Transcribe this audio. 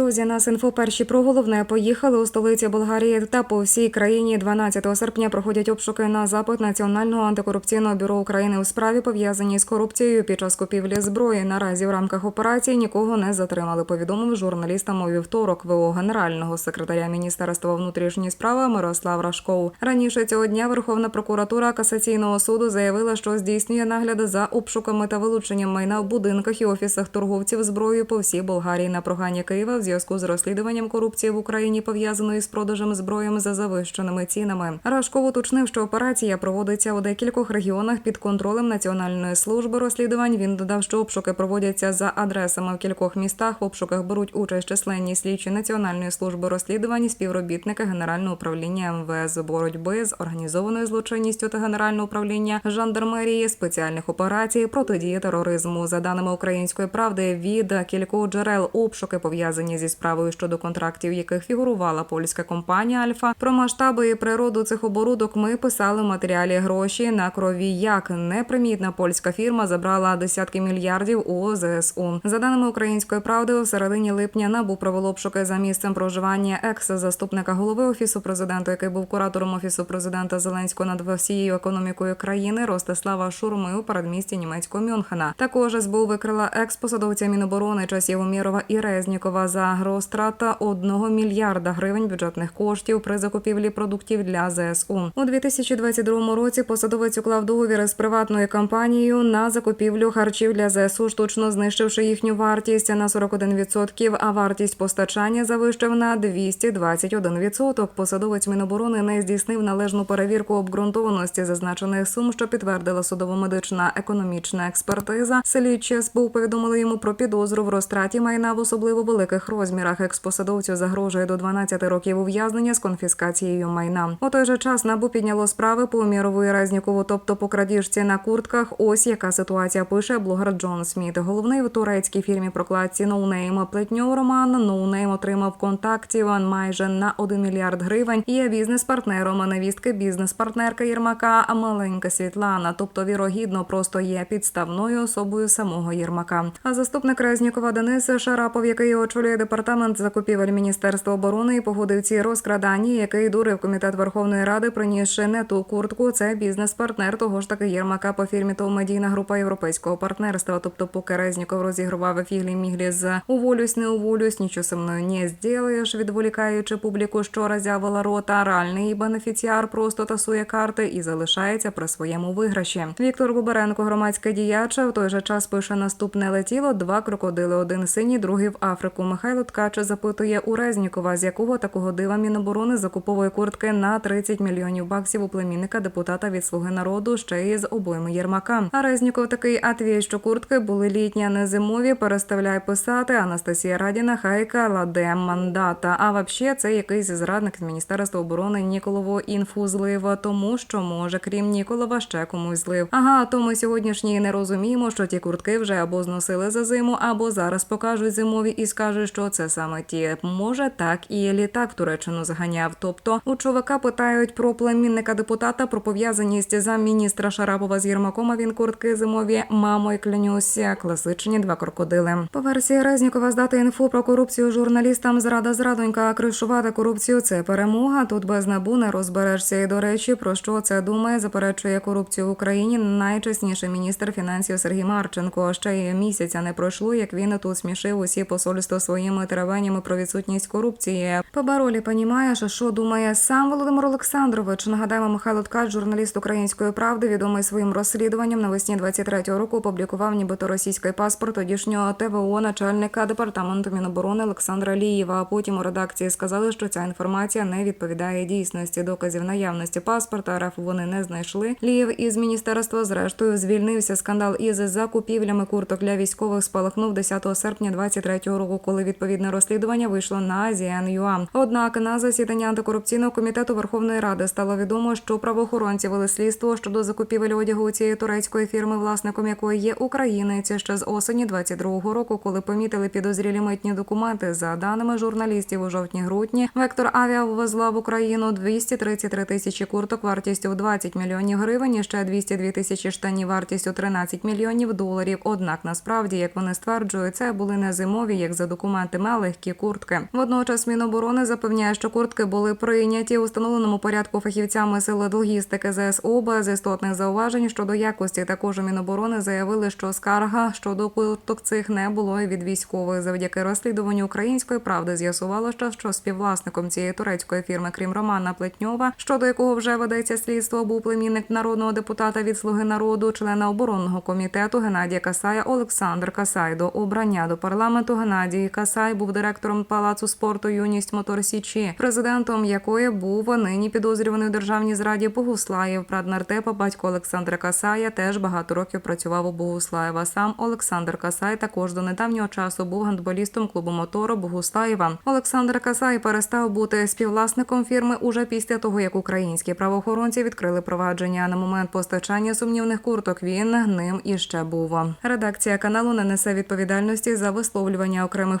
Друзі, нас інфо перші про головне поїхали у столиці Болгарії та по всій країні 12 серпня проходять обшуки на запит Національного антикорупційного бюро України у справі пов'язаній з корупцією під час купівлі зброї. Наразі в рамках операції нікого не затримали. Повідомив журналістам у вівторок ВО генерального секретаря Міністерства внутрішніх справ Мирослав Рашков. Раніше цього дня Верховна прокуратура касаційного суду заявила, що здійснює нагляд за обшуками та вилученням майна в будинках і офісах торговців зброєю по всій Болгарії на прохання Києва зв'язку з розслідуванням корупції в Україні пов'язаної з продажем зброєм за завищеними цінами. Рашков уточнив, що операція проводиться у декількох регіонах під контролем Національної служби розслідувань. Він додав, що обшуки проводяться за адресами в кількох містах. В обшуках беруть участь численні слідчі Національної служби розслідувань, співробітники Генерального управління МВС боротьби з організованою злочинністю та Генерального управління жандармерії спеціальних операцій протидії тероризму. За даними української правди, від кількох джерел обшуки пов'язані зі справою щодо контрактів, яких фігурувала польська компанія Альфа. Про масштаби і природу цих оборудок ми писали в матеріалі гроші на крові. Як непримітна польська фірма забрала десятки мільярдів у ЗСУ. За даними української правди, у середині липня набу провело обшуки за місцем проживання екс-заступника голови офісу президента, який був куратором офісу президента Зеленського над всією економікою країни Ростислава Шурми у передмісті німецького Мюнхена. Також СБУ викрила екс-посадовця Міноборони часів Умєрова і Резнікова за розтрата одного мільярда гривень бюджетних коштів при закупівлі продуктів для ЗСУ. У 2022 році посадовець уклав договір з приватною компанією на закупівлю харчів для ЗСУ, штучно знищивши їхню вартість на 41%, а вартість постачання завищив на 221%. Посадовець Міноборони не здійснив належну перевірку обґрунтованості зазначених сум, що підтвердила судово-медична економічна експертиза. Слідчі СБУ повідомили йому про підозру в розтраті майна в особливо великих розмірах. Експосадовцю загрожує до 12 років ув'язнення з конфіскацією майна. У той же час набу підняло справи по Умєрову Резнікову, тобто по крадіжці на куртках. Ось яка ситуація пише блогер Джон Сміт. Головний в турецькій фірмі прокладці ноунейм плетньов Роман ноунейм отримав контактів майже на 1 мільярд гривень. Є бізнес-партнером невістки бізнес-партнерка Єрмака, маленька Світлана, тобто вірогідно, просто є підставною особою самого Єрмака. А заступник Резнікова Денис Шарапов, який очолює департамент закупівель Міністерства оборони і погодив ці розкрадання, який дурив комітет Верховної Ради, принісши не ту куртку. Це бізнес-партнер того ж таки Єрмака по фірмі ТОВ медійна група європейського партнерства. Тобто, поки Резніков розігрував фіглі міглі з уволюсь, не уволюсь, нічого со мною не зділаєш, відволікаючи публіку, що роззявила рота. Реальний бенефіціар просто тасує карти і залишається при своєму виграші. Віктор Бубаренко, громадський діяч, в той же час пише наступне летіло два крокодили: один синій, другий в Африку. Михайло Ткач запитує у Резнікова, з якого такого дива Міноборони закуповує куртки на 30 мільйонів баксів у племінника депутата від слуги народу ще й з обойми Єрмака. А Резніков такий атвій, що куртки були літні, а не зимові. Переставляй писати. Анастасія Радіна, хайка ладе мандата. А вообще це якийсь зрадник з міністерства оборони Ніколово інфу злив, тому що може, крім Ніколова, ще комусь злив. Ага, то ми сьогоднішні не розуміємо, що ті куртки вже або зносили за зиму, або зараз покажуть зимові і скажуть, що це саме ті. Може так і літак Туреччину заганяв. Тобто у чувака питають про племінника депутата про пов'язаність замміністра Шарапова з Єрмаком. А він куртки зимові мамо й клянуся. Класичні два крокодили. По версії Резнікова здати інфу про корупцію журналістам зрада зрадонька, кришувати корупцію це перемога. Тут без набу не розберешся. І до речі, про що це думає, заперечує корупцію в Україні. Найчесніший міністр фінансів Сергій Марченко. Ще й місяця не пройшло, як він тут смішив усі посольства своїми теревенями про відсутність корупції. Побаролі понімаєш, що думає сам Володимир Олександрович. Нагадаємо, Михайло Ткач, журналіст української правди, відомий своїм розслідуванням навесні 23-го року, опублікував нібито російський паспорт тодішнього ТВО начальника департаменту Міноборони Олександра Лієва. А потім у редакції сказали, що ця інформація не відповідає дійсності. Доказів наявності паспорта РФ вони не знайшли. Лієв із міністерства зрештою звільнився. Скандал із закупівлями курток для військових спалахнув 10 серпня 23-го року, коли відповідне розслідування вийшло на ASEAN.UA. Однак на засідання антикорупційного комітету Верховної Ради стало відомо, що правоохоронці вели слідство щодо закупівель одягу цієї турецької фірми, власником якої є українець ще з осені 22-го року, коли помітили підозрілі митні документи. За даними журналістів у жовтні-грудні, вектор авіа ввезла в Україну 233 тисячі курток вартістю в 20 мільйонів гривень, і ще 202 тисячі штанів вартістю 13 мільйонів доларів. Однак насправді, як вони стверджують, це були не зимові, як за документами вживатиме легкі куртки. Водночас Міноборони запевняє, що куртки були прийняті у встановленому порядку фахівцями сили логістики ЗСУ без істотних зауважень щодо якості. Також у Міноборони заявили, що скарга щодо курток цих не було від військових. Завдяки розслідуванню української правди з'ясувалося, що співвласником цієї турецької фірми, крім Романа Плетньова, щодо якого вже ведеться слідство, був племінник народного депутата від Слуги народу, члена оборонного комітету Геннадія Касая Олександр Касай. До обрання до парламенту Геннадій Касай був директором палацу спорту Юність Мотор Січі, президентом якої був нині підозрюваний у державній зраді Богуслаєв. Праднартепа батько Олександра Касая теж багато років працював у Богуслаєва. Сам Олександр Касай також до недавнього часу був гандболістом клубу мотору Богуслаєва. Олександр Касай перестав бути співвласником фірми уже після того, як українські правоохоронці відкрили провадження. На момент постачання сумнівних курток він ним іще був. Редакція каналу не несе відповідальності за висловлювання окремих